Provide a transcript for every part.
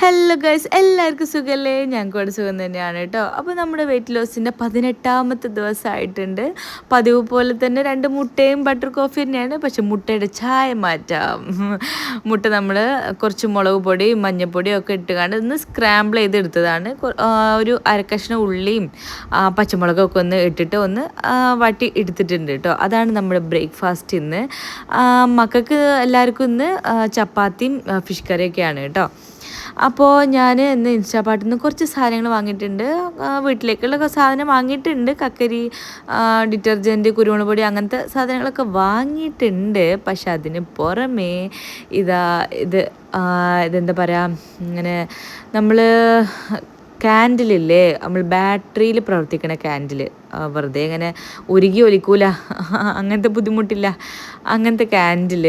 Hello guys എല്ലാവർക്കും സുഖമല്ലേ ഞങ്ങൾക്ക് സുഖം തന്നെയാണ് കേട്ടോ. അപ്പോൾ നമ്മുടെ വെയിറ്റ് ലോസിന്റെ പതിനെട്ടാമത്തെ ദിവസമായിട്ടുണ്ട്. പതിവ് പോലെ തന്നെ രണ്ട് മുട്ടയും ബട്ടർ കോഫി തന്നെയാണ്. പക്ഷെ മുട്ടയുടെ ചായ മാറ്റാം. മുട്ട നമ്മൾ കുറച്ച് മുളക് പൊടിയും മഞ്ഞൾപ്പൊടിയും ഒക്കെ ഇട്ടുകൊണ്ട് ഒന്ന് സ്ക്രാമ്പിൾ ചെയ്തെടുത്തതാണ്. ഒരു അരക്കഷ്ണം ഉള്ളിയും പച്ചമുളകൊക്കെ ഒന്ന് ഇട്ടിട്ട് ഒന്ന് വാട്ടി എടുത്തിട്ടുണ്ട് കേട്ടോ. അതാണ് നമ്മുടെ ബ്രേക്ക്ഫാസ്റ്റ് ഇന്ന്. മക്കൾക്ക് എല്ലാവർക്കും ഇന്ന് ചപ്പാത്തിയും ഫിഷ് കറിയൊക്കെയാണ് കേട്ടോ. അപ്പോൾ ഞാൻ ഇന്ന് ഇൻസ്റ്റാപാട്ടിൽ നിന്ന് കുറച്ച് സാധനങ്ങൾ വാങ്ങിയിട്ടുണ്ട്. വീട്ടിലേക്കുള്ള സാധനം വാങ്ങിയിട്ടുണ്ട്. കക്കരി ഡിറ്റർജന്റ് കുരുമുളക് പൊടി അങ്ങനത്തെ സാധനങ്ങളൊക്കെ വാങ്ങിയിട്ടുണ്ട്. പക്ഷെ അതിന് പുറമേ ഇതാ ഇത് ഇതെന്താ പറയുക ഇങ്ങനെ നമ്മൾ ക്യാൻഡിലില്ലേ നമ്മൾ ബാറ്ററിയിൽ പ്രവർത്തിക്കണ ക്യാൻഡിൽ വെറുതെ ഇങ്ങനെ ഒരുകി ഒലിക്കൂല. അങ്ങനത്തെ ബുദ്ധിമുട്ടില്ല. അങ്ങനത്തെ ക്യാൻഡിൽ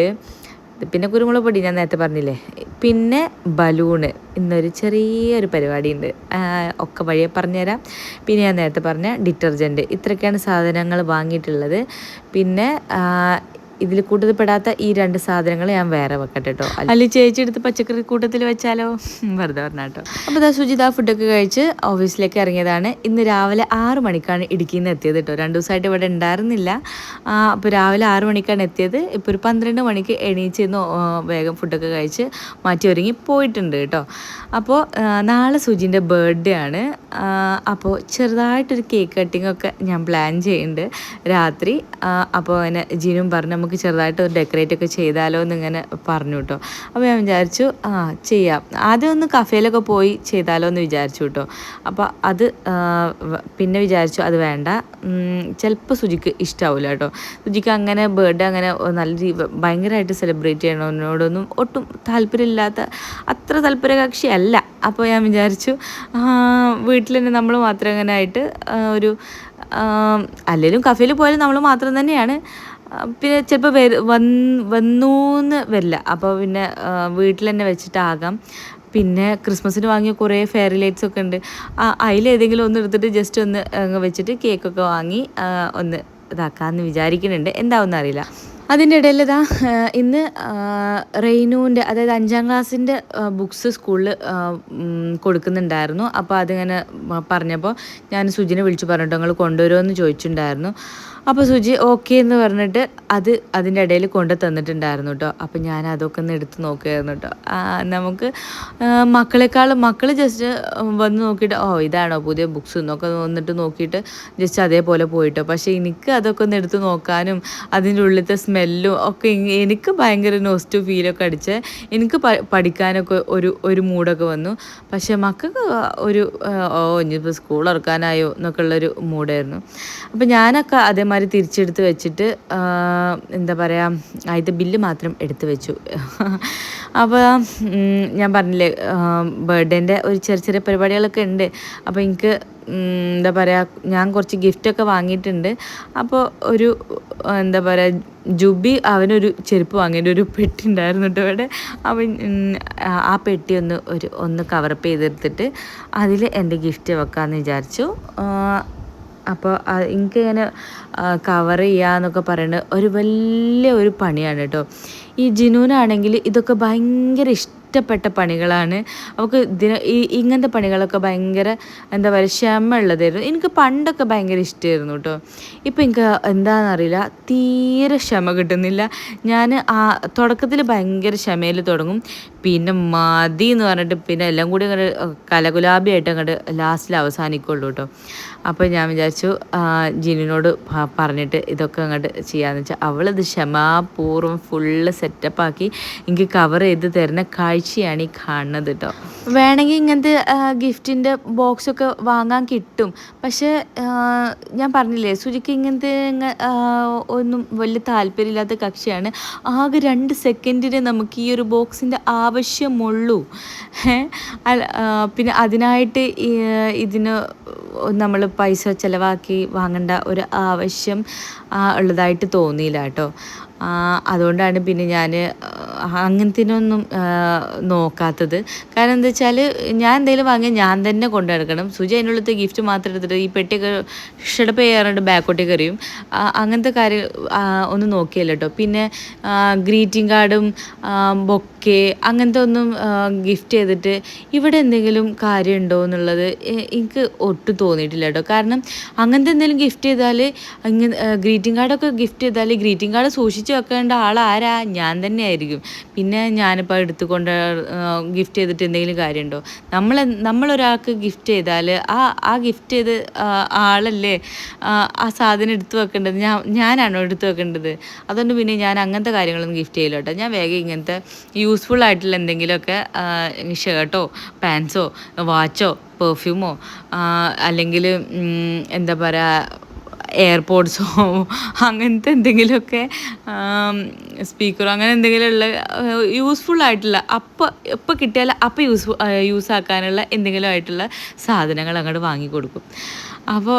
പിന്നെ കുരുമുളക് പൊടി ഞാൻ നേരത്തെ പറഞ്ഞില്ലേ? പിന്നെ ബലൂണ്. ഇന്നൊരു ചെറിയൊരു പരിപാടിയുണ്ട്. ഒക്കെ വഴിയെ പറഞ്ഞുതരാം. പിന്നെ ഞാൻ നേരത്തെ പറഞ്ഞ ഡിറ്റർജന്റ് ഇത്രയൊക്കെയാണ് സാധനങ്ങൾ വാങ്ങിയിട്ടുള്ളത്. പിന്നെ ഇതിൽ കൂട്ടത്തിൽപ്പെടാത്ത ഈ രണ്ട് സാധനങ്ങൾ ഞാൻ വേറെ വെക്കട്ടെ കേട്ടോ അല്ലെങ്കിൽ ചേച്ചി എടുത്ത് പച്ചക്കറി കൂട്ടത്തിൽ വെച്ചാലോ? വെറുതെ പറഞ്ഞ കേട്ടോ അപ്പോൾ ഇതാ സുജിത ഫുഡൊക്കെ കഴിച്ച് ഓഫീസിലേക്ക് ഇറങ്ങിയതാണ്. ഇന്ന് രാവിലെ ആറ് മണിക്കാണ് ഇടുക്കിയിൽ നിന്ന് എത്തിയത് കേട്ടോ രണ്ട് ദിവസമായിട്ട് ഇവിടെ ഉണ്ടായിരുന്നില്ല. അപ്പോൾ രാവിലെ ആറ് മണിക്കാണ് എത്തിയത്. ഇപ്പോൾ ഒരു പന്ത്രണ്ട് മണിക്ക് എണീച്ച് ഇന്ന് ഓ, വേഗം ഫുഡൊക്കെ കഴിച്ച് മാറ്റി ഒരുങ്ങി പോയിട്ടുണ്ട് കേട്ടോ അപ്പോൾ നാളെ സുജിന്റെ ബർത്ത്ഡേ ആണ്. ആ, അപ്പോൾ ചെറുതായിട്ടൊരു കേക്ക് കട്ടിംഗ് ഒക്കെ ഞാൻ പ്ലാൻ ചെയ്യുന്നുണ്ട് രാത്രി. അപ്പോൾ എന്നെ ജിനും പറഞ്ഞു നമുക്ക് ചെറുതായിട്ട് ഒരു ഡെക്കറേറ്റ് ഒക്കെ ചെയ്താലോ എന്നിങ്ങനെ പറഞ്ഞു കേട്ടോ. അപ്പോൾ ഞാൻ വിചാരിച്ചു ആ ചെയ്യാം. ആദ്യം ഒന്ന് കഫേയിലൊക്കെ പോയി ചെയ്താലോ എന്ന് വിചാരിച്ചു കേട്ടോ. അപ്പോൾ അത് പിന്നെ വിചാരിച്ചു അത് വേണ്ട. ചിലപ്പോൾ സുജിക്ക് ഇഷ്ടാവില്ല കേട്ടോ. സുജിക്ക് അങ്ങനെ ബർത്ത്ഡേ അങ്ങനെ നല്ല രീതി ഭയങ്കരമായിട്ട് സെലിബ്രേറ്റ് ചെയ്യണതിനോടൊന്നും ഒട്ടും താല്പര്യമില്ലാത്ത അത്ര താല്പര്യ കക്ഷിയല്ല അപ്പോൾ ഞാൻ വിചാരിച്ചു വീട്ടിൽ തന്നെ നമ്മൾ മാത്രം അങ്ങനെ ആയിട്ട് ഒരു അല്ലെങ്കിലും കഫേയിൽ പോയാലും നമ്മൾ മാത്രം തന്നെയാണ്. പിന്നെ ചിലപ്പോൾ വര വന്ന് വന്നൂന്ന് വരില്ല. അപ്പോൾ പിന്നെ വീട്ടിൽ തന്നെ വെച്ചിട്ടാകാം. പിന്നെ ക്രിസ്മസിന് വാങ്ങിയ കുറേ ഫെയറി ലൈറ്റ്സ് ഒക്കെ ഉണ്ട്. അതിലേതെങ്കിലും ഒന്ന് എടുത്തിട്ട് ജസ്റ്റ് ഒന്ന് അങ്ങ് വെച്ചിട്ട് കേക്കൊക്കെ വാങ്ങി ഒന്ന് ഇതാക്കാമെന്ന് വിചാരിക്കുന്നുണ്ട്. എന്താവുമെന്ന് അറിയില്ല. അതിന്റെ ഇടയിൽ ഇതാ ഇന്ന് റെയിനുവിന്റെ അതായത് അഞ്ചാം ക്ലാസ്സിന്റെ ബുക്സ് സ്കൂളിൽ കൊടുക്കുന്നുണ്ടായിരുന്നു. അപ്പോൾ അതിങ്ങനെ പറഞ്ഞപ്പോൾ ഞാൻ സുജിനെ വിളിച്ചു പറഞ്ഞിട്ട് നിങ്ങൾ കൊണ്ടുവരുമോ എന്ന് ചോദിച്ചിട്ടുണ്ടായിരുന്നു. അപ്പോൾ സുജി ഓക്കെ എന്ന് പറഞ്ഞിട്ട് അത് അതിന്റെ ഇടയിൽ കൊണ്ട് തന്നിട്ടുണ്ടായിരുന്നു കേട്ടോ അപ്പോൾ ഞാൻ അതൊക്കെ ഒന്ന് എടുത്ത് നോക്കുകയായിരുന്നു കേട്ടോ നമുക്ക് മക്കളെക്കാളും മക്കൾ ജസ്റ്റ് വന്ന് നോക്കിയിട്ട് ഓ ഇതാണോ പുതിയ ബുക്സ് എന്നൊക്കെ വന്നിട്ട് നോക്കിയിട്ട് ജസ്റ്റ് അതേപോലെ പോയിട്ടോ. പക്ഷേ എനിക്ക് അതൊക്കെ ഒന്ന് എടുത്ത് നോക്കാനും അതിന്റെ ഉള്ളിലത്തെ സ്മെല്ലും ഒക്കെ എനിക്ക് ഭയങ്കര നോസ്റ്റു ഫീലൊക്കെ അടിച്ച് എനിക്ക് പഠിക്കാനൊക്കെ ഒരു ഒരു മൂഡൊക്കെ വന്നു. പക്ഷേ മക്കൾക്ക് ഒരു ഓ ഇനിയിപ്പോൾ സ്കൂൾ ഇറക്കാനായോ എന്നൊക്കെ ഉള്ളൊരു മൂഡായിരുന്നു അപ്പോൾ ഞാനൊക്കെ അതേമാതിരി തിരിച്ചെടുത്ത് വെച്ചിട്ട് എന്താ പറയുക ആദ്യത്തെ ബില്ല് മാത്രം എടുത്തു വെച്ചു. അപ്പോൾ ഞാൻ പറഞ്ഞില്ലേ ബർത്ത്ഡേന്റെ ഒരു ചെറിയ ചെറിയ പരിപാടികളൊക്കെ ഉണ്ട്. അപ്പോൾ എനിക്ക് എന്താ പറയുക ഞാൻ കുറച്ച് ഗിഫ്റ്റൊക്കെ വാങ്ങിയിട്ടുണ്ട്. അപ്പോൾ ഒരു എന്താ പറയുക ജുബി അവനൊരു ചെരുപ്പ് വാങ്ങിയിട്ട് ഒരു പെട്ടി ഉണ്ടായിരുന്നു കേട്ടോ ഇവിടെ അവൻ ആ- പെട്ടി ഒന്ന് ഒരു ഒന്ന് കവറപ്പ് ചെയ്തെടുത്തിട്ട് അതിൽ എന്റെ ഗിഫ്റ്റ് വെക്കാമെന്ന് വിചാരിച്ചു. അപ്പോൾ എനിക്കിങ്ങനെ കവർ ചെയ്യാന്നൊക്കെ പറയുന്നത് ഒരു വലിയ ഒരു പണിയാണ് കേട്ടോ ഈ ജിനൂനാണെങ്കിൽ ഇതൊക്കെ ഭയങ്കര ഇഷ്ടപ്പെട്ട പണികളാണ്. അവൾക്ക് ഇതിന് ഈ ഇങ്ങനത്തെ പണികളൊക്കെ ഭയങ്കര എന്താ പറയുക ക്ഷമ ഉള്ളതായിരുന്നു എനിക്ക് പണ്ടൊക്കെ ഭയങ്കര ഇഷ്ടമായിരുന്നു കേട്ടോ ഇപ്പം എനിക്ക് എന്താണെന്നറിയില്ല തീരെ ക്ഷമ കിട്ടുന്നില്ല. ഞാൻ ആ തുടക്കത്തിൽ ഭയങ്കര ക്ഷമയിൽ തുടങ്ങും. പിന്നെ മതി എന്ന് പറഞ്ഞിട്ട് പിന്നെ എല്ലാം കൂടി അങ്ങോട്ട് കലകുലാബിയായിട്ട് അങ്ങോട്ട് ലാസ്റ്റിൽ അവസാനിക്കുള്ളൂ കേട്ടോ അപ്പോൾ ഞാൻ വിചാരിച്ചു ജിനിനോട് പറഞ്ഞിട്ട് ഇതൊക്കെ അങ്ങോട്ട് ചെയ്യാമെന്ന് വെച്ചാൽ അവളത് ക്ഷമാപൂർവം ഫുള്ള് സെറ്റപ്പാക്കി എനിക്ക് കവർ ചെയ്ത് തരുന്ന കാഴ്ചയാണ് ഈ കാണുന്നത് കേട്ടോ വേണമെങ്കിൽ ഇങ്ങനത്തെ ഗിഫ്റ്റിന്റെ ബോക്സൊക്കെ വാങ്ങാൻ കിട്ടും. പക്ഷേ ഞാൻ പറഞ്ഞില്ലേ സുജിക്ക് ഇങ്ങനത്തെ ഒന്നും വലിയ താല്പര്യമില്ലാത്ത കക്ഷിയാണ്. ആകെ രണ്ട് സെക്കൻഡിന് നമുക്ക് ഈ ഒരു ബോക്സിന്റെ ആവശ്യമുള്ളൂ? പിന്നെ അതിനായിട്ട് ഇതിന് നമ്മൾ പൈസ ചിലവാക്കി വാങ്ങേണ്ട ഒരു ആവശ്യം ഉള്ളതായിട്ട് തോന്നിയില്ല കേട്ടോ അതുകൊണ്ടാണ് പിന്നെ ഞാൻ അങ്ങനത്തിനൊന്നും നോക്കാത്തത്. കാരണം എന്താ വെച്ചാൽ ഞാൻ എന്തെങ്കിലും വാങ്ങിയാൽ ഞാൻ തന്നെ കൊണ്ടു നടക്കണം സുജി അതിനുള്ളത്തെ ഗിഫ്റ്റ് മാത്രം എടുത്തിട്ട് ഈ പെട്ടിയൊക്കെ ഷെഡപ്പ് ചെയ്യാറുണ്ട് ബാക്കോട്ടേക്ക് എറിയും. അങ്ങനത്തെ കാര്യം ഒന്നും നോക്കിയല്ല കേട്ടോ പിന്നെ ഗ്രീറ്റിംഗ് കാർഡും ബൊക്കെ അങ്ങനത്തെ ഒന്നും ഗിഫ്റ്റ് ചെയ്തിട്ട് ഇവിടെ എന്തെങ്കിലും കാര്യമുണ്ടോ എന്നുള്ളത് എനിക്ക് ഒട്ടും തോന്നിയിട്ടില്ല കേട്ടോ കാരണം അങ്ങനത്തെ എന്തെങ്കിലും ഗിഫ്റ്റ് ചെയ്താൽ ഇങ്ങനെ ഗ്രീറ്റിംഗ് കാർഡൊക്കെ ഗിഫ്റ്റ് ചെയ്താൽ ഗ്രീറ്റിംഗ് കാർഡ് സൂക്ഷിച്ച് വെക്കേണ്ട ആരാ ഞാൻ തന്നെ ആയിരിക്കും പിന്നെ ഞാനിപ്പോൾ എടുത്തുകൊണ്ട് ഗിഫ്റ്റ് ചെയ്തിട്ട് എന്തെങ്കിലും കാര്യമുണ്ടോ നമ്മൾ നമ്മളൊരാൾക്ക് ഗിഫ്റ്റ് ചെയ്താൽ ആ ആ ഗിഫ്റ്റ് ചെയ്ത് ആളല്ലേ ആ സാധനം എടുത്തു വെക്കേണ്ടത്? ഞാൻ ഞാനാണോ എടുത്തു വെക്കേണ്ടത്? അതുകൊണ്ട് പിന്നെ ഞാൻ അങ്ങനത്തെ കാര്യങ്ങളൊന്നും ഗിഫ്റ്റ് ചെയ്യില്ല കേട്ടോ. ഞാൻ വേഗം ഇങ്ങനത്തെ യൂസ്ഫുൾ ആയിട്ടുള്ള എന്തെങ്കിലുമൊക്കെ ഷർട്ടോ പാൻസോ വാച്ചോ പെർഫ്യൂമോ അല്ലെങ്കിൽ എന്താ പറയുക എയർപോർട്ട്സോ അങ്ങനത്തെ എന്തെങ്കിലുമൊക്കെ സ്പീക്കറോ അങ്ങനെ എന്തെങ്കിലും ഉള്ള യൂസ്ഫുൾ ആയിട്ടുള്ള അപ്പം എപ്പോൾ കിട്ടിയാൽ അപ്പം യൂസ് യൂസ് ആക്കാനുള്ള എന്തെങ്കിലും ആയിട്ടുള്ള സാധനങ്ങൾ അങ്ങോട്ട് വാങ്ങിക്കൊടുക്കും അപ്പോൾ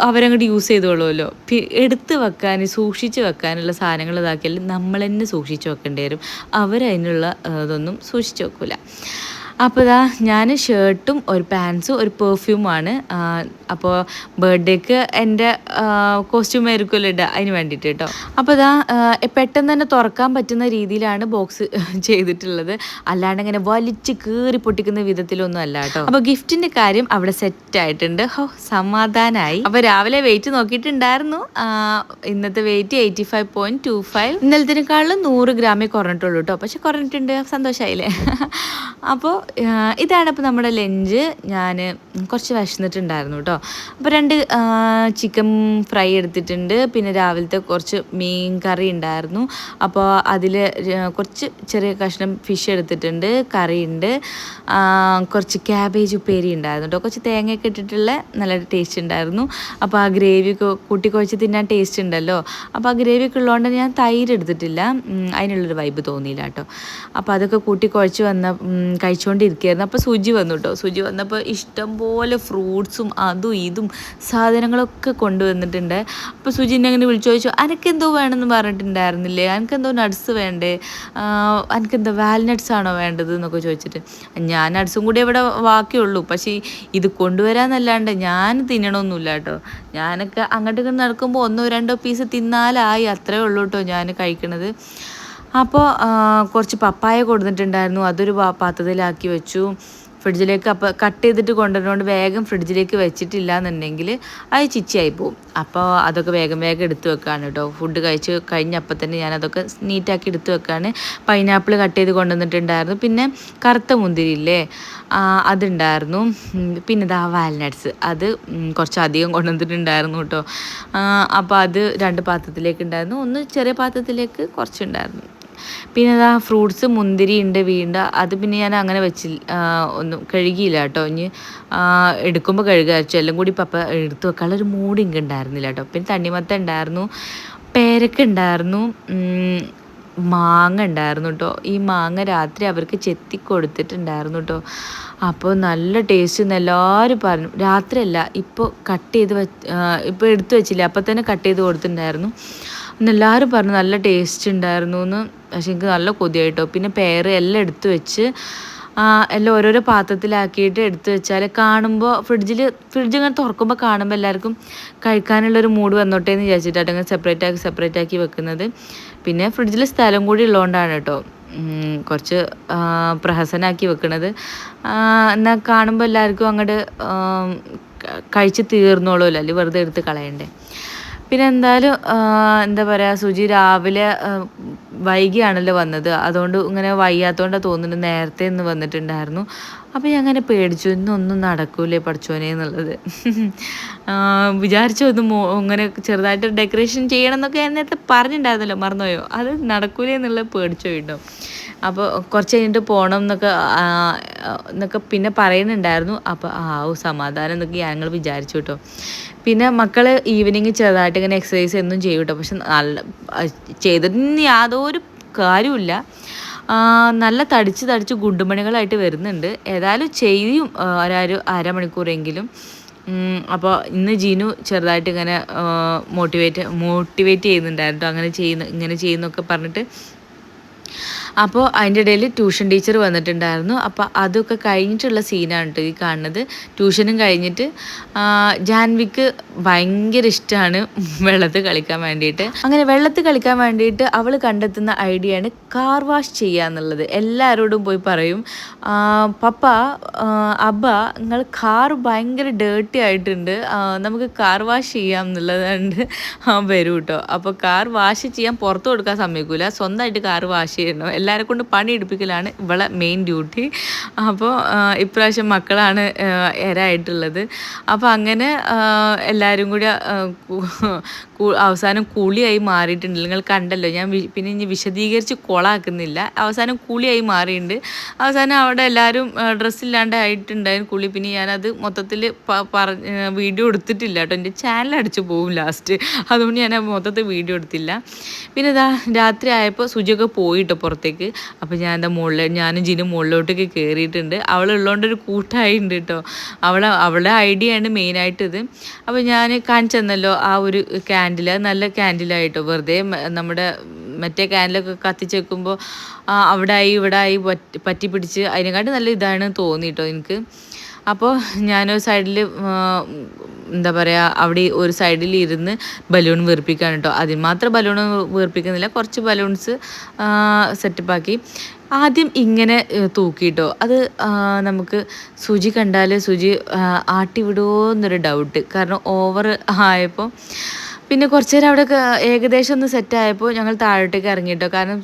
അവരങ്ങോട്ട് യൂസ് ചെയ്തോളുമല്ലോ. എടുത്ത് വെക്കാൻ സൂക്ഷിച്ച് വെക്കാനുള്ള സാധനങ്ങൾ ഇതാക്കിയാൽ നമ്മൾ തന്നെ സൂക്ഷിച്ച് വെക്കേണ്ടി വരും. അവരതിനുള്ള ഇതൊന്നും സൂക്ഷിച്ച് വെക്കില്ല അപ്പോൾ ഇതാ ഞാൻ ഷർട്ടും ഒരു പാൻസും ഒരു പെർഫ്യൂമാണ് അപ്പോൾ ബർത്ത്ഡേക്ക് എന്റെ കോസ്റ്റ്യൂം ആയിരിക്കുമല്ലോ ഇടുക അതിന് വേണ്ടിയിട്ട് കേട്ടോ. അപ്പോൾ ഇതാ പെട്ടെന്ന് തന്നെ തുറക്കാൻ പറ്റുന്ന രീതിയിലാണ് ബോക്സ് ചെയ്തിട്ടുള്ളത്. അല്ലാണ്ട് അങ്ങനെ വലിച്ച് കീറി പൊട്ടിക്കുന്ന വിധത്തിലൊന്നും അല്ല കേട്ടോ. അപ്പോൾ ഗിഫ്റ്റിന്റെ കാര്യം അവിടെ സെറ്റ് ആയിട്ടുണ്ട്. ഹോ സമാധാനമായി അപ്പോൾ രാവിലെ വെയിറ്റ് നോക്കിയിട്ടുണ്ടായിരുന്നു. ഇന്നത്തെ weight eighty five point two five ഇന്നലത്തിനേക്കാളും നൂറ് ഗ്രാമേ കുറഞ്ഞിട്ടുള്ളൂ കേട്ടോ. പക്ഷെ കുറഞ്ഞിട്ടുണ്ട്. സന്തോഷമായില്ലേ അപ്പോൾ ഇതാണ് അപ്പോൾ നമ്മുടെ ലഞ്ച്. ഞാൻ കുറച്ച് വിശന്നിട്ടുണ്ടായിരുന്നു കേട്ടോ അപ്പോൾ രണ്ട് ചിക്കൻ ഫ്രൈ എടുത്തിട്ടുണ്ട്. പിന്നെ രാവിലത്തെ കുറച്ച് മീൻ കറി ഉണ്ടായിരുന്നു. അപ്പോൾ അതിൽ കുറച്ച് ചെറിയ കഷ്ണം ഫിഷ് എടുത്തിട്ടുണ്ട്. കറി ഉണ്ട്. കുറച്ച് ക്യാബേജ് ഉപ്പേരി ഉണ്ടായിരുന്നു കേട്ടോ കുറച്ച് തേങ്ങയൊക്കെ ഇട്ടിട്ടുള്ള നല്ല ടേസ്റ്റ് ഉണ്ടായിരുന്നു. അപ്പോൾ ആ ഗ്രേവി കൂട്ടി കുഴച്ച് തിന്നാൻ ടേസ്റ്റ് ഉണ്ടല്ലോ. അപ്പോൾ ആ ഗ്രേവി ഒക്കെ ഉള്ളതുകൊണ്ട് ഞാൻ തൈര് എടുത്തിട്ടില്ല. അതിനുള്ളൊരു വൈബ് തോന്നിയില്ല കേട്ടോ അപ്പോൾ അതൊക്കെ കൂട്ടി കുഴച്ച് വന്ന ഉം, കഴിച്ചുകൊണ്ടിരിക്കുകയായിരുന്നു അപ്പോൾ സുജി വന്നു കേട്ടോ സുജി വന്നപ്പോൾ ഇഷ്ടംപോലെ ഫ്രൂട്ട്സും അതും ഇതും സാധനങ്ങളൊക്കെ കൊണ്ടുവന്നിട്ടുണ്ട്. അപ്പോൾ സുജിനെ അങ്ങനെ വിളിച്ചു ചോദിച്ചു അനക്കെന്തോ വേണമെന്ന് പറഞ്ഞിട്ടുണ്ടായിരുന്നില്ലേ? അനക്കെന്തോ നട്സ് വേണ്ടേ? അനക്കെന്തോ വാൽനട്ട്സ് ആണോ വേണ്ടത്? എന്നൊക്കെ ചോദിച്ചിട്ട്. ഞാൻ നട്സും കൂടി ഇവിടെ ബാക്കിയുള്ളൂ. പക്ഷേ ഇത് കൊണ്ടുവരാന്നല്ലാണ്ട് ഞാൻ തിന്നണമൊന്നുമില്ല കേട്ടോ ഞാനൊക്കെ അങ്ങോട്ട് ഇങ്ങോട്ട് നടക്കുമ്പോൾ ഒന്നോ രണ്ടോ പീസ് തിന്നാലായി. അത്രേ ഉള്ളൂ കേട്ടോ ഞാൻ കഴിക്കണത്. അപ്പോൾ കുറച്ച് പപ്പായ കൊടുത്തിട്ടുണ്ടായിരുന്നു. അതൊരു പാത്രത്തിലാക്കി വെച്ചു. ഫ്രിഡ്ജിലേക്ക് അപ്പോൾ കട്ട് ചെയ്തിട്ട് കൊണ്ടുവരുന്നതുകൊണ്ട് വേഗം ഫ്രിഡ്ജിലേക്ക് വെച്ചിട്ടില്ല എന്നുണ്ടെങ്കിൽ അത് ചിച്ചിയായി പോവും. അപ്പോൾ അതൊക്കെ വേഗം വേഗം എടുത്തു വെക്കാണ് കേട്ടോ ഫുഡ് കഴിച്ച് കഴിഞ്ഞപ്പോൾ തന്നെ ഞാൻ അതൊക്കെ നീറ്റാക്കി എടുത്തു വെക്കാണ്. പൈനാപ്പിൾ കട്ട് ചെയ്ത് കൊണ്ടുവന്നിട്ടുണ്ടായിരുന്നു. പിന്നെ കറുത്ത മുന്തിരി ഇല്ലേ ആ, അതുണ്ടായിരുന്നു. പിന്നെ ഇതാ വാൽനട്ട്സ്. അത് കുറച്ച് അധികം കൊണ്ടുവന്നിട്ടുണ്ടായിരുന്നു കേട്ടോ അപ്പോൾ അത് രണ്ട് പാത്രത്തിലേക്ക് ഉണ്ടായിരുന്നു. ഒന്ന് ചെറിയ പാത്രത്തിലേക്ക് കുറച്ചുണ്ടായിരുന്നു. പിന്നെ ഇതാ ഫ്രൂട്ട്സ് മുന്തിരി ഉണ്ട് വീണ്ട. അത് പിന്നെ ഞാൻ അങ്ങനെ വെച്ചില്ല ഒന്നും കഴുകിയില്ല കേട്ടോ. ഇനി എടുക്കുമ്പോൾ കഴുകാച്ചു എല്ലാം കൂടി പപ്പ എടുത്തു വെക്കാനുള്ള ഒരു മൂഡ് ഇങ്ങ് ഉണ്ടായിരുന്നില്ല കേട്ടോ. പിന്നെ തണ്ണിമത്ത ഉണ്ടായിരുന്നു പേരക്ക ഉണ്ടായിരുന്നു മാങ്ങ ഉണ്ടായിരുന്നു കേട്ടോ. ഈ മാങ്ങ രാത്രി അവർക്ക് ചെത്തി കൊടുത്തിട്ടുണ്ടായിരുന്നു കേട്ടോ. അപ്പോൾ നല്ല ടേസ്റ്റ് എന്ന് എല്ലാവരും പറഞ്ഞു. രാത്രിയല്ല ഇപ്പോൾ കട്ട് ചെയ്ത് വെ ഇപ്പോൾ എടുത്തു വെച്ചില്ല? അപ്പോൾ തന്നെ കട്ട് ചെയ്ത് കൊടുത്തിട്ടുണ്ടായിരുന്നു. എന്നെല്ലാവരും പറഞ്ഞു നല്ല ടേസ്റ്റ് ഉണ്ടായിരുന്നു എന്ന്. പക്ഷെ എനിക്ക് നല്ല കൊതിയായിട്ടോ. പിന്നെ പേര് എല്ലാം എടുത്തു വെച്ച് എല്ലാം ഓരോരോ പാത്രത്തിലാക്കിയിട്ട് എടുത്തു വെച്ചാൽ കാണുമ്പോൾ ഫ്രിഡ്ജിൽ ഫ്രിഡ്ജ് ഇങ്ങനെ തുറക്കുമ്പോൾ കാണുമ്പോൾ എല്ലാവർക്കും കഴിക്കാനുള്ളൊരു മൂഡ് വന്നോട്ടെ എന്ന് വിചാരിച്ചിട്ടാണ് അങ്ങനെ സെപ്പറേറ്റ് ആക്കി സെപ്പറേറ്റ് ആക്കി വെക്കുന്നത്. പിന്നെ ഫ്രിഡ്ജിൽ സ്ഥലം കൂടി ഉള്ളതുകൊണ്ടാണ് കേട്ടോ കുറച്ച് പ്രഹസനാക്കി വെക്കുന്നത് എന്നാൽ കാണുമ്പോൾ എല്ലാവർക്കും അങ്ങോട്ട് കഴിച്ച് തീർന്നോളൂല്ലോ അല്ലെങ്കിൽ വെറുതെ എടുത്ത് കളയണ്ടേ? പിന്നെ എന്തായാലും എന്താ പറയുക സുജി രാവിലെ വൈകിയാണല്ലോ വന്നത്. അതുകൊണ്ട് ഇങ്ങനെ വയ്യാത്തോണ്ടാ തോന്നുന്നുണ്ട് നേരത്തെ ഇന്ന് വന്നിട്ടുണ്ടായിരുന്നു. അപ്പോൾ ഞാൻ അങ്ങനെ പേടിച്ചു ഇന്നൊന്നും നടക്കൂലേ പഠിച്ചോനെ എന്നുള്ളത്. വിചാരിച്ചു ഒന്ന് മോ ഇങ്ങനെ ചെറുതായിട്ട് ഡെക്കറേഷൻ ചെയ്യണം എന്നൊക്കെ ഞാൻ നേരത്തെ പറഞ്ഞിട്ടുണ്ടായിരുന്നല്ലോ മറന്നുപോയോ? അത് നടക്കൂലേ എന്നുള്ളത് പേടിച്ചു പോയിട്ടോ അപ്പോൾ കുറച്ച് കഴിഞ്ഞിട്ട് പോകണം എന്നൊക്കെ എന്നൊക്കെ പിന്നെ പറയുന്നുണ്ടായിരുന്നു. അപ്പോൾ ആ ഓ സമാധാനം എന്നൊക്കെ ഞങ്ങൾ വിചാരിച്ചു കേട്ടോ. പിന്നെ മക്കൾ ഈവനിങ് ചെറുതായിട്ട് ഇങ്ങനെ എക്സസൈസ് ഒന്നും ചെയ്യും കേട്ടോ പക്ഷെ നല്ല ചെയ്തതിന് യാതൊരു കാര്യമില്ല നല്ല തടിച്ച് തടിച്ച് ഗുണ്ടുമണികളായിട്ട് വരുന്നുണ്ട്. ഏതായാലും ചെയ്യും ഒരു അരമണിക്കൂറെങ്കിലും. അപ്പോൾ ഇന്ന് ജീനു ചെറുതായിട്ട് ഇങ്ങനെ മോട്ടിവേറ്റ് മോട്ടിവേറ്റ് ചെയ്യുന്നുണ്ടായിരുന്നു. അങ്ങനെ ചെയ്യുന്നു ഇങ്ങനെ ചെയ്യുന്നൊക്കെ പറഞ്ഞിട്ട്. അപ്പോൾ അതിന്റെ ഇടയിൽ ട്യൂഷൻ ടീച്ചർ വന്നിട്ടുണ്ടായിരുന്നു. അപ്പോൾ അതൊക്കെ കഴിഞ്ഞിട്ടുള്ള സീനാണ് കേട്ടോ ഈ കാണുന്നത്. ട്യൂഷനും കഴിഞ്ഞിട്ട് ജാൻവിക്ക് ഭയങ്കര ഇഷ്ടമാണ് വെള്ളത്തിൽ കളിക്കാൻ വേണ്ടിയിട്ട്. അങ്ങനെ വെള്ളത്തിൽ കളിക്കാൻ വേണ്ടിയിട്ട് അവൾ കണ്ടെത്തുന്ന ഐഡിയയാണ് കാർ വാഷ് ചെയ്യുക എന്നുള്ളത്. എല്ലാവരോടും പോയി പറയും പപ്പ അബ്ബ നിങ്ങൾ കാർ ഭയങ്കര ഡേർട്ടി ആയിട്ടുണ്ട്. നമുക്ക് കാർ വാഷ് ചെയ്യാം എന്നുള്ളതുകൊണ്ട് വരൂ കേട്ടോ അപ്പോൾ കാർ വാഷ് ചെയ്യാൻ പുറത്ത് കൊടുക്കാൻ സമ്മതിക്കൂല. സ്വന്തമായിട്ട് കാർ വാഷ് ചെയ്യണം. എല്ലാവരെ കൊണ്ട് പണി എടുപ്പിക്കലാണ് ഇവളെ മെയിൻ ഡ്യൂട്ടി അപ്പോൾ ഇപ്രാവശ്യം മക്കളാണ് എരായിട്ടുള്ളത് അപ്പോൾ അങ്ങനെ എല്ലാവരും കൂടി അവസാനം കുളിയായി മാറിയിട്ടുണ്ട്. നിങ്ങൾ കണ്ടല്ലോ ഞാൻ പിന്നെ ഇനി വിശദീകരിച്ച് കൊളാക്കുന്നില്ല. അവസാനം കുളിയായി മാറിയിട്ടുണ്ട് അവസാനം അവിടെ എല്ലാവരും ഡ്രസ്സില്ലാണ്ട് ആയിട്ടുണ്ടായിരുന്നു കുളി. പിന്നെ ഞാനത് മൊത്തത്തിൽ പറഞ്ഞ് വീഡിയോ എടുത്തിട്ടില്ല കേട്ടോ. എന്റെ ചാനൽ അടിച്ചു പോകും ലാസ്റ്റ് അതുകൊണ്ട് ഞാൻ മൊത്തത്തിൽ വീഡിയോ എടുത്തില്ല. പിന്നെ ഇതാ രാത്രി ആയപ്പോൾ സുജിയൊക്കെ പോയിട്ടോ പുറത്തേക്ക്. അപ്പോൾ ഞാൻ എന്താ മുകളിൽ ഞാനും ജിനും മുകളിലോട്ടേക്ക് കയറിയിട്ടുണ്ട് അവളുള്ളതുകൊണ്ട് ഒരു കൂട്ടായിട്ടുണ്ട് കേട്ടോ അവളെ അവളുടെ ഐഡിയയാണ് മെയിനായിട്ട് ഇത് അപ്പോൾ ഞാൻ കാണിച്ചെന്നല്ലോ ആ ഒരു ക്യാൻഡിൽ നല്ല ക്യാൻഡിലായിട്ടോ വെറുതെ നമ്മുടെ മറ്റേ ക്യാൻഡിലൊക്കെ കത്തിച്ച് വെക്കുമ്പോൾ അവിടെ ആയി ഇവിടെ ആയി പറ്റി പറ്റി പിടിച്ച് അതിനെക്കാട്ടി നല്ല ഇതാണ് തോന്നിയിട്ടോ എനിക്ക്. അപ്പോൾ ഞാനൊരു സൈഡിൽ എന്താ പറയുക അവിടെ ഒരു സൈഡിൽ ഇരുന്ന് ബലൂൺ വീർപ്പിക്കാൻ കേട്ടോ അതിന് മാത്രം ബലൂൺ വീർപ്പിക്കുന്നില്ല കുറച്ച് ബലൂൺസ് സെറ്റപ്പാക്കി ആദ്യം ഇങ്ങനെ തൂക്കിയിട്ടോ അത് നമുക്ക് സുചി കണ്ടാൽ സുചി ആട്ടിവിടുമോ ആട്ടി വിടുമോ എന്നൊരു ഡൗട്ട് കാരണം ഓവർ ആയപ്പോൾ പിന്നെ കുറച്ച് നേരം അവിടെ ഏകദേശം ഒന്ന് സെറ്റായപ്പോൾ ഞങ്ങൾ താഴോട്ടേക്ക് ഇറങ്ങിയിട്ടോ കാരണം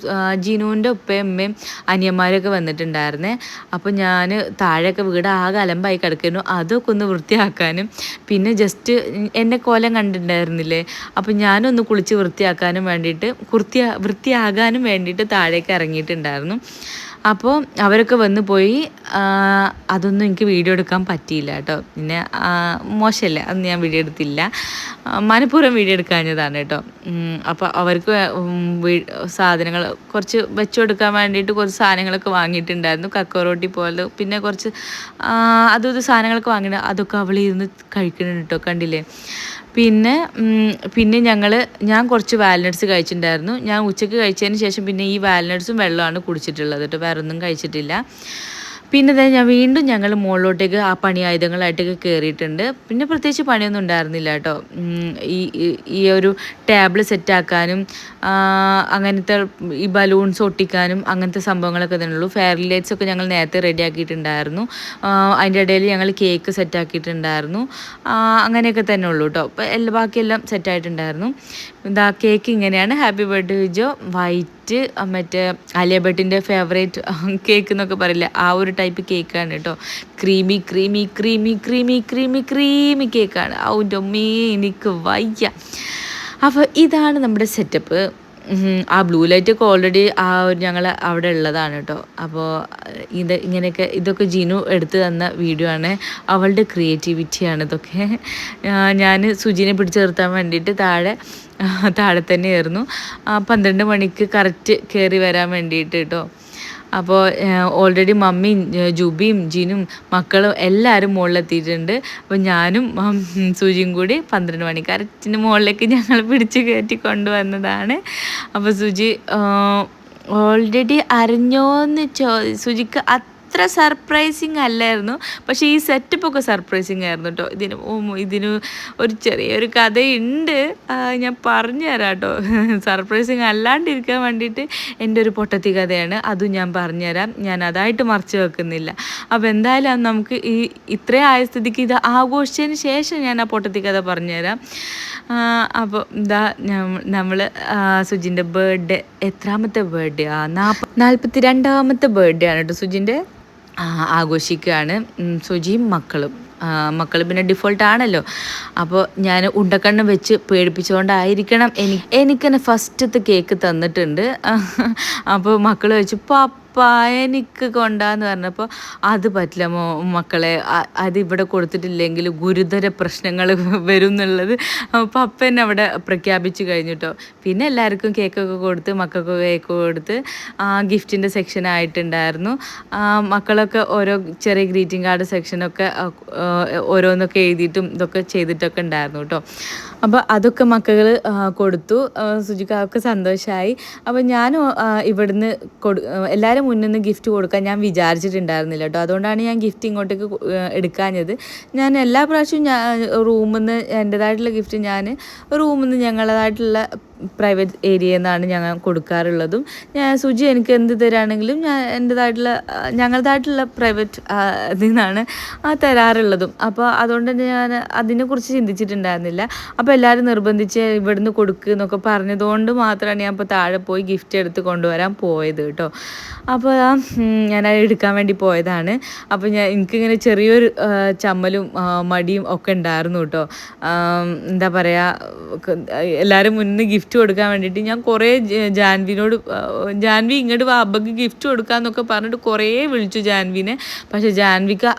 ജിനുവിന്റെ ഉപ്പയും അമ്മയും അനിയന്മാരൊക്കെ വന്നിട്ടുണ്ടായിരുന്നേ. അപ്പോൾ ഞാൻ താഴെയൊക്കെ വീട് ആകെ അലമ്പായി കിടക്കുന്നു. അതൊക്കെ ഒന്ന് വൃത്തിയാക്കാനും. പിന്നെ ജസ്റ്റ് എന്നെ കോലം കണ്ടിട്ടുണ്ടായിരുന്നില്ലേ? അപ്പോൾ ഞാനൊന്ന് കുളിച്ച് വൃത്തിയാക്കാനും വേണ്ടിയിട്ട് കുർത്തി വൃത്തിയാകാനും വേണ്ടിയിട്ട് താഴേക്ക് ഇറങ്ങിയിട്ടുണ്ടായിരുന്നു. അപ്പോൾ അവരൊക്കെ വന്നു പോയി അതൊന്നും എനിക്ക് വീഡിയോ എടുക്കാൻ പറ്റിയില്ല കേട്ടോ. പിന്നെ മോശമല്ല? അന്ന് ഞാൻ വീഡിയോ എടുത്തില്ല. മനഃപൂർവം വീഡിയോ എടുക്കാഞ്ഞതാണ് കേട്ടോ. അപ്പോൾ അവർക്ക് സാധനങ്ങൾ കുറച്ച് വെച്ചു കൊടുക്കാൻ വേണ്ടിയിട്ട് കുറച്ച് സാധനങ്ങളൊക്കെ വാങ്ങിയിട്ടുണ്ടായിരുന്നു. കക്കോറോട്ടി പോലെ. പിന്നെ കുറച്ച് അതും ഇത് സാധനങ്ങളൊക്കെ വാങ്ങിയിട്ട് അതൊക്കെ അവൾ ഇരുന്ന് കഴിക്കുന്നുണ്ട് കേട്ടോ. കണ്ടില്ലേ? പിന്നെ പിന്നെ ഞങ്ങൾ ഞാൻ കുറച്ച് വാൽനട്ട്സ് കഴിച്ചിട്ടുണ്ടായിരുന്നു. ഞാൻ ഉച്ചയ്ക്ക് കഴിച്ചതിന് ശേഷം പിന്നെ ഈ വാൽനട്ട്സും വെള്ളമാണ് കുടിച്ചിട്ടുള്ളത് കേട്ടോ. വേറെ ഒന്നും കഴിച്ചിട്ടില്ല. പിന്നെ ഞാൻ വീണ്ടും ഞങ്ങൾ മുകളിലോട്ടേക്ക് ആ പണി ആയുധങ്ങളായിട്ടൊക്കെ കയറിയിട്ടുണ്ട് പിന്നെ പ്രത്യേകിച്ച് പണിയൊന്നും ഉണ്ടായിരുന്നില്ല കേട്ടോ. ഈ ഈ- ഒരു ടേബിൾ സെറ്റാക്കാനും അങ്ങനത്തെ ഈ ബലൂൺസ് ഒട്ടിക്കാനും അങ്ങനത്തെ സംഭവങ്ങളൊക്കെ തന്നെ ഉള്ളൂ. ഫെയർലി ലൈറ്റ്സ് ഒക്കെ ഞങ്ങൾ നേരത്തെ റെഡി ആക്കിയിട്ടുണ്ടായിരുന്നു ആ, അതിന്റെ ഇടയിൽ ഞങ്ങൾ കേക്ക് സെറ്റാക്കിയിട്ടുണ്ടായിരുന്നു. അങ്ങനെയൊക്കെ തന്നെ ഉള്ളൂ കേട്ടോ. എല്ലാ ബാക്കിയെല്ലാം സെറ്റായിട്ടുണ്ടായിരുന്നു. ഇതാ കേക്ക് ഇങ്ങനെയാണ്. ഹാപ്പി ബർത്ത്ഡേ വിജോ വൈറ്റ് മറ്റേ ആലിയ ഭട്ടിന്റെ ഫേവറേറ്റ് കേക്ക് എന്നൊക്കെ പറയില്ല ആ ഒരു ടൈപ്പ് കേക്കാണ് കേട്ടോ. Creamy creamy creamy creamy creamy creamy കേക്കാണ് അവന്റെ മീ എനിക്ക് വയ്യ. അപ്പോൾ ഇതാണ് നമ്മുടെ സെറ്റപ്പ് ആ ബ്ലൂ ലൈറ്റ് ഒക്കെ ഓൾറെഡി ആ ഒരു ഞങ്ങൾ അവിടെ ഉള്ളതാണ് കേട്ടോ അപ്പോൾ ഇത് ഇങ്ങനെയൊക്കെ ഇതൊക്കെ ജിനു എടുത്തു തന്ന വീഡിയോ ആണ്. അവളുടെ ക്രിയേറ്റിവിറ്റിയാണ് ഇതൊക്കെ. ഞാൻ സുജിനെ പിടിച്ചു നിർത്താൻ വേണ്ടിയിട്ട് താഴെ താഴെ തന്നെ ആയിരുന്നു. പന്ത്രണ്ട് മണിക്ക് കറക്റ്റ് കയറി വരാൻ വേണ്ടിയിട്ട് കേട്ടോ അപ്പോൾ ഓൾറെഡി മമ്മിയും ജുബിയും ജിനും മക്കളും എല്ലാവരും മുകളിലെത്തിയിട്ടുണ്ട് അപ്പോൾ ഞാനും സുജിയും കൂടി പന്ത്രണ്ട് മണി കറക്റ്റിന് മുകളിലേക്ക് ഞങ്ങൾ പിടിച്ച് കയറ്റി കൊണ്ടുവന്നതാണ്. അപ്പോൾ സുജി ഓൾറെഡി അറിഞ്ഞോന്ന് ചോ സുജിക്ക് അത്ര സർപ്രൈസിങ് അല്ലായിരുന്നു. പക്ഷേ ഈ സെറ്റപ്പ് ഒക്കെ സർപ്രൈസിങ് ആയിരുന്നു കേട്ടോ ഇതിന് ഇതിന് ഒരു ചെറിയൊരു കഥയുണ്ട്. ഞാൻ പറഞ്ഞു തരാം കേട്ടോ സർപ്രൈസിങ് അല്ലാണ്ടിരിക്കാൻ വേണ്ടിയിട്ട് എന്റെ ഒരു പൊട്ടത്തി കഥയാണ്. അതും ഞാൻ പറഞ്ഞുതരാം. ഞാൻ അതായിട്ട് മറച്ചു വെക്കുന്നില്ല. അപ്പോൾ എന്തായാലും നമുക്ക് ഈ ഇത്രയും ആയ സ്ഥിതിക്ക് ഇത് ആഘോഷിച്ചതിന് ശേഷം ഞാൻ ആ പൊട്ടത്തി കഥ പറഞ്ഞുതരാം. അപ്പോൾ ഇതാ നമ്മൾ സുജിന്റെ ബർത്ത്ഡേ എത്രാമത്തെ ബർത്ത്ഡേ ആ? നാൽപ്പത്തി രണ്ടാമത്തെ ബർത്ത്ഡേ ആണ് കേട്ടോ സുജിന്റെ. ആഘോഷിക്കുകയാണ്. സുജിയും മക്കളും. മക്കൾ പിന്നെ ഡിഫോൾട്ട് ആണല്ലോ. അപ്പോൾ ഞാൻ ഉണ്ടക്കണ്ണ് വെച്ച് പേടിപ്പിച്ചുകൊണ്ടായിരിക്കണം എനിക്ക് എനിക്കെന്നെ ഫസ്റ്റത്തെ കേക്ക് തന്നിട്ടുണ്ട്. അപ്പോൾ മക്കൾ വെച്ച് പപ്പ പപ്പ എനിക്ക് കൊണ്ടാന്ന് പറഞ്ഞപ്പോൾ അത് പറ്റില്ല മക്കളെ അതിവിടെ കൊടുത്തിട്ടില്ലെങ്കിൽ ഗുരുതര പ്രശ്നങ്ങൾ വരും എന്നുള്ളത് പപ്പൻ അവിടെ പ്രഖ്യാപിച്ചു കഴിഞ്ഞിട്ടോ പിന്നെ എല്ലാവർക്കും കേക്കൊക്കെ കൊടുത്ത് മക്കൾക്ക് കേക്ക് കൊടുത്ത് ഗിഫ്റ്റിന്റെ ആ, മക്കളൊക്കെ ഓരോ ചെറിയ ഗ്രീറ്റിംഗ് കാർഡ് സെക്ഷനൊക്കെ ഓരോന്നൊക്കെ എഴുതിയിട്ടും ഇതൊക്കെ ചെയ്തിട്ടൊക്കെ ഉണ്ടായിരുന്നു കേട്ടോ അപ്പോൾ അതൊക്കെ മക്കൾ കൊടുത്തു. സുജിക്കാർക്ക് സന്തോഷമായി അപ്പോൾ ഞാൻ ഇവിടുന്ന് കൊടു എല്ലാവരും മുന്നിൽ നിന്ന് ഗിഫ്റ്റ് കൊടുക്കാൻ ഞാൻ വിചാരിച്ചിട്ടുണ്ടായിരുന്നില്ല കേട്ടോ. അതുകൊണ്ടാണ് ഞാൻ ഗിഫ്റ്റ് ഇങ്ങോട്ടേക്ക് എടുക്കാഞ്ഞത്. ഞാൻ എല്ലാ പ്രാവശ്യവും ഞാൻ റൂമിൽ നിന്ന് എന്റെതായിട്ടുള്ള ഗിഫ്റ്റ് ഞാൻ റൂമിൽ നിന്ന് ഞങ്ങളതായിട്ടുള്ള പ്രൈവറ്റ് ഏരിയ എന്നാണ് ഞങ്ങൾ കൊടുക്കാറുള്ളതും. ഞാൻ സുജി എനിക്ക് എന്ത് തരാണെങ്കിലും ഞാൻ എന്റെതായിട്ടുള്ള ഞങ്ങളുടേതായിട്ടുള്ള പ്രൈവറ്റ് ഇതിൽ നിന്നാണ് ആ തരാറുള്ളതും. അപ്പോൾ അതുകൊണ്ട് തന്നെ ഞാൻ അതിനെക്കുറിച്ച് ചിന്തിച്ചിട്ടുണ്ടായിരുന്നില്ല. അപ്പോൾ എല്ലാവരും നിർബന്ധിച്ച് ഇവിടുന്ന് കൊടുക്കുക എന്നൊക്കെ പറഞ്ഞതുകൊണ്ട് മാത്രമാണ് ഞാൻ ഇപ്പോൾ താഴെ പോയി ഗിഫ്റ്റ് എടുത്ത് കൊണ്ടുവരാൻ പോയത് കേട്ടോ അപ്പോൾ ഞാൻ എടുക്കാൻ വേണ്ടി പോയതാണ്. അപ്പോൾ ഞാൻ എനിക്കിങ്ങനെ ചെറിയൊരു ചമ്മലും മടിയും ഒക്കെ ഉണ്ടായിരുന്നു കേട്ടോ എന്താ പറയുക എല്ലാവരും മുന്നിൽ ഗിഫ്റ്റ് കൊടുക്കാൻ വേണ്ടിയിട്ട് ഞാൻ കുറേ ജാൻവിനോട് ജാൻവി ഇങ്ങോട്ട് വാ അബ്ബക്ക് ഗിഫ്റ്റ് കൊടുക്കാന്നൊക്കെ പറഞ്ഞിട്ട് കുറേ വിളിച്ചു ജാൻവിനെ. പക്ഷേ ജാൻവിക്ക്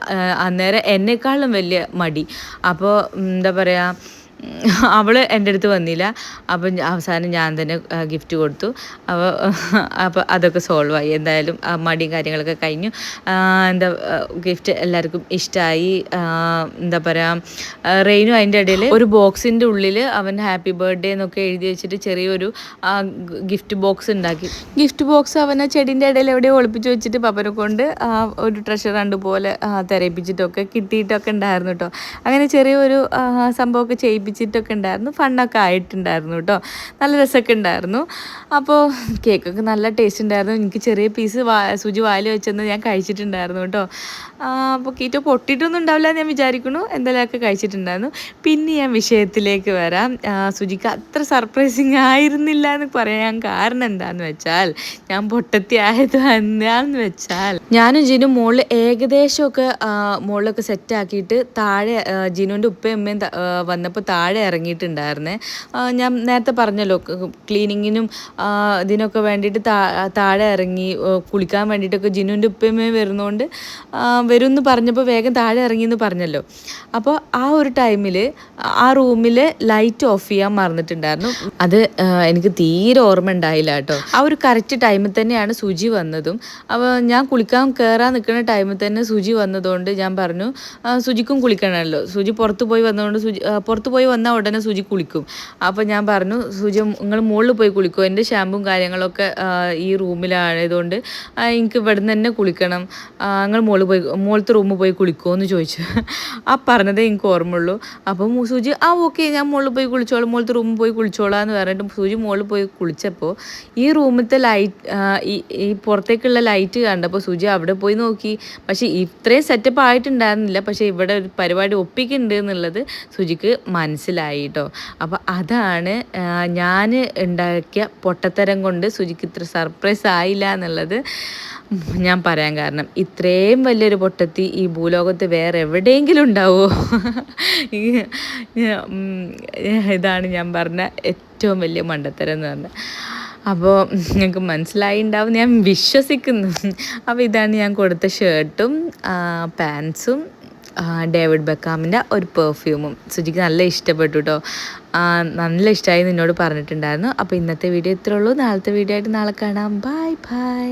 അന്നേരം എന്നെക്കാളും വലിയ മടി. അപ്പോൾ എന്താ പറയുക അവൾ എന്റെ അടുത്ത് വന്നില്ല. അപ്പം അവസാനം ഞാൻ തന്നെ ഗിഫ്റ്റ് കൊടുത്തു. അപ്പോൾ അപ്പോൾ അതൊക്കെ സോൾവ് ആയി. എന്തായാലും മടിയും കാര്യങ്ങളൊക്കെ കഴിഞ്ഞു. എന്താ ഗിഫ്റ്റ് എല്ലാവർക്കും ഇഷ്ടമായി എന്താ പറയുക റെയിനും അതിന്റെ ഇടയിൽ ഒരു ബോക്സിന്റെ ഉള്ളിൽ അവൻ ഹാപ്പി ബർത്ത്ഡേ എന്നൊക്കെ എഴുതി വെച്ചിട്ട് ചെറിയൊരു ഗിഫ്റ്റ് ബോക്സ് ഉണ്ടാക്കി. ഗിഫ്റ്റ് ബോക്സ് അവൻ ആ ചെടീന്റെ ഇടയിൽ എവിടെയോ ഒളിപ്പിച്ച് വെച്ചിട്ട് പപ്പനെ കൊണ്ട് ഒരു ട്രഷർ ഹണ്ട് പോലെ കിട്ടിയിട്ടൊക്കെ ഉണ്ടായിരുന്നു കേട്ടോ അങ്ങനെ ചെറിയൊരു സംഭവമൊക്കെ സംഭവമൊക്കെ ചെയ്യിപ്പിച്ചിട്ടൊക്കെ ഉണ്ടായിരുന്നു. ഫണ്ണൊക്കെ ആയിട്ടുണ്ടായിരുന്നു കേട്ടോ. നല്ല രസമൊക്കെ ഉണ്ടായിരുന്നു. അപ്പോൾ കേക്കൊക്കെ നല്ല ടേസ്റ്റ് ഉണ്ടായിരുന്നു. എനിക്ക് ചെറിയ പീസ് വാ സുജി വായിൽ വെച്ചെന്ന് ഞാൻ കഴിച്ചിട്ടുണ്ടായിരുന്നു കേട്ടോ. അപ്പോൾ കീറ്റോ പൊട്ടിയിട്ടൊന്നും ഉണ്ടാവില്ല എന്ന് ഞാൻ വിചാരിക്കുന്നു. എന്തെങ്കിലുമൊക്കെ കഴിച്ചിട്ടുണ്ടായിരുന്നു. പിന്നെ ഞാൻ വിഷയത്തിലേക്ക് വരാം. സുജിക്ക് അത്ര സർപ്രൈസിങ് ആയിരുന്നില്ല എന്ന് പറയാൻ കാരണം എന്താന്ന് വെച്ചാൽ ഞാൻ പൊട്ടത്തി ആയത് എന്താന്ന് വെച്ചാൽ ഞാനും ജിനും മുകളിൽ ഏകദേശമൊക്കെ മുകളിലൊക്കെ സെറ്റാക്കിയിട്ട് താഴെ ജിനുവിന്റെ ഉപ്പയും ഉമ്മയും വന്നപ്പോൾ താഴെ ഇറങ്ങിയിട്ടുണ്ടായിരുന്നേ. ഞാൻ നേരത്തെ പറഞ്ഞല്ലോ ക്ലീനിങ്ങിനും ഇതിനൊക്കെ വേണ്ടിയിട്ട് താഴെ ഇറങ്ങി കുളിക്കാൻ വേണ്ടിയിട്ടൊക്കെ ജിനുവിന്റെ ഉപ്പയമ്മയും വരുന്നതുകൊണ്ട് വരും എന്ന് പറഞ്ഞപ്പോൾ വേഗം താഴെ ഇറങ്ങി എന്ന് പറഞ്ഞല്ലോ. അപ്പോൾ ആ ഒരു ടൈമിൽ ആ റൂമിൽ ലൈറ്റ് ഓഫ് ചെയ്യാൻ മറന്നിട്ടുണ്ടായിരുന്നു. അത് എനിക്ക് തീരെ ഓർമ്മ ഉണ്ടായില്ല കേട്ടോ. ആ ഒരു കറക്റ്റ് ടൈമിൽ തന്നെയാണ് സുജി വന്നതും. അപ്പോൾ ഞാൻ കുളിക്കാൻ കയറാൻ നിൽക്കുന്ന ടൈമിൽ തന്നെ സുജി വന്നതുകൊണ്ട് ഞാൻ പറഞ്ഞു സുജിക്കും കുളിക്കണമല്ലോ. സുജി പുറത്ത് പോയി വന്നതുകൊണ്ട് സുജി പുറത്ത് പോയി വന്നാൽ ഉടനെ സുജി കുളിക്കും. അപ്പോൾ ഞാൻ പറഞ്ഞു സുജി നിങ്ങൾ മുകളിൽ പോയി കുളിക്കും? എന്റെ ഷാമ്പും കാര്യങ്ങളൊക്കെ ഈ റൂമിലായതുകൊണ്ട് എനിക്ക് ഇവിടെ നിന്ന് തന്നെ കുളിക്കണം. നിങ്ങൾ മുകളിൽ പോയി മുകളിലത്തെ റൂമിൽ പോയി കുളിക്കുമോ എന്ന് ചോദിച്ചു. ആ പറഞ്ഞതേ എനിക്ക് ഓർമ്മയുള്ളൂ. അപ്പം സൂചി ആ ഓക്കെ ഞാൻ മുകളിൽ പോയി കുളിച്ചോളാം മുകളിലത്തെ റൂമിൽ പോയി കുളിച്ചോളാം എന്ന് പറഞ്ഞിട്ട് സൂചി മുകളിൽ പോയി കുളിച്ചപ്പോൾ ഈ റൂമിലത്തെ ലൈറ്റ് ഈ പുറത്തേക്കുള്ള ലൈറ്റ് കണ്ടപ്പോൾ സുജി അവിടെ പോയി നോക്കി. പക്ഷേ ഇത്രയും സെറ്റപ്പ് ആയിട്ടുണ്ടായിരുന്നില്ല. പക്ഷേ ഇവിടെ ഒരു പരിപാടി ഒപ്പിക്കുന്നുണ്ട് എന്നുള്ളത് സുജിക്ക് മനസ്സിലായി കേട്ടോ അപ്പോൾ അതാണ് ഞാൻ ഉണ്ടാക്കിയ പൊട്ടത്തരം കൊണ്ട് സുജിക്ക് ഇത്ര സർപ്രൈസ് ആയില്ല എന്നുള്ളത് ഞാൻ പറയാൻ കാരണം. ഇത്രയും വലിയൊരു പൊട്ടത്തി ഈ ഭൂലോകത്ത് വേറെ എവിടെയെങ്കിലും ഉണ്ടാവുമോ ഇതാണ് ഞാൻ പറഞ്ഞ ഏറ്റവും വലിയ മണ്ടത്തരം എന്ന് പറഞ്ഞത് അപ്പോൾ നിങ്ങൾക്ക് മനസ്സിലായി ഉണ്ടാവും ഞാൻ വിശ്വസിക്കുന്നു. അപ്പോൾ ഇതാണ് ഞാൻ കൊടുത്ത ഷർട്ടും പാൻസും ഡേവിഡ് ബെക്കാമിന്റെ ഒരു പെർഫ്യൂമും സുജിക്ക് നല്ല ഇഷ്ടപ്പെട്ടു കേട്ടോ നല്ല ഇഷ്ടമായി നിന്നോട് പറഞ്ഞിട്ടുണ്ടായിരുന്നു. അപ്പോൾ ഇന്നത്തെ വീഡിയോ ഇത്രയുള്ളൂ നാളത്തെ വീഡിയോ ആയിട്ട് നാളെ കാണാം. Bye bye